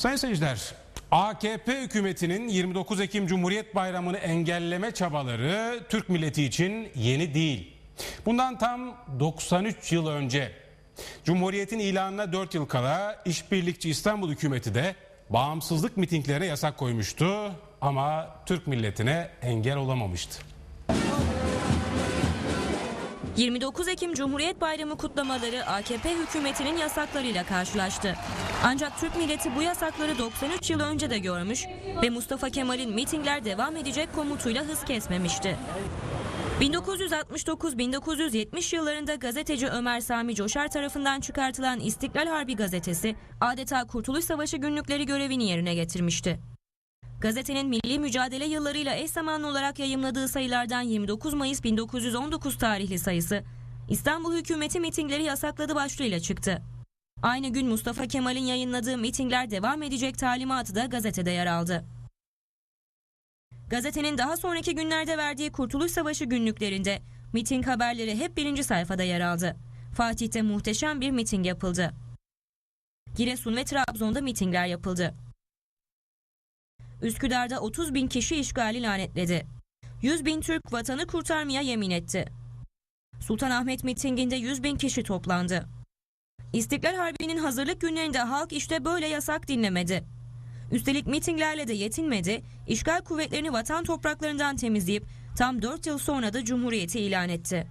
Sayın seyirciler, AKP hükümetinin 29 Ekim Cumhuriyet Bayramı'nı engelleme çabaları Türk milleti için yeni değil. Bundan tam 93 yıl önce Cumhuriyet'in ilanına 4 yıl kala işbirlikçi İstanbul hükümeti de bağımsızlık mitinglerine yasak koymuştu ama Türk milletine engel olamamıştı. 29 Ekim Cumhuriyet Bayramı kutlamaları AKP hükümetinin yasaklarıyla karşılaştı. Ancak Türk milleti bu yasakları 93 yıl önce de görmüş ve Mustafa Kemal'in mitingler devam edecek komutuyla hız kesmemişti. 1969-1970 yıllarında gazeteci Ömer Sami Coşar tarafından çıkartılan İstiklal Harbi gazetesi adeta Kurtuluş Savaşı günlükleri görevini yerine getirmişti. Gazetenin milli mücadele yıllarıyla eş zamanlı olarak yayımladığı sayılardan 29 Mayıs 1919 tarihli sayısı İstanbul hükümeti mitingleri yasakladı başlığıyla çıktı. Aynı gün Mustafa Kemal'in yayınladığı mitingler devam edecek talimatı da gazetede yer aldı. Gazetenin daha sonraki günlerde verdiği Kurtuluş Savaşı günlüklerinde miting haberleri hep birinci sayfada yer aldı. Fatih'te muhteşem bir miting yapıldı. Giresun ve Trabzon'da mitingler yapıldı. Üsküdar'da 30 bin kişi işgali lanetledi. 100 bin Türk vatanı kurtarmaya yemin etti. Sultanahmet mitinginde 100 bin kişi toplandı. İstiklal Harbi'nin hazırlık günlerinde halk işte böyle yasak dinlemedi. Üstelik mitinglerle de yetinmedi, işgal kuvvetlerini vatan topraklarından temizleyip tam 4 yıl sonra da Cumhuriyeti ilan etti.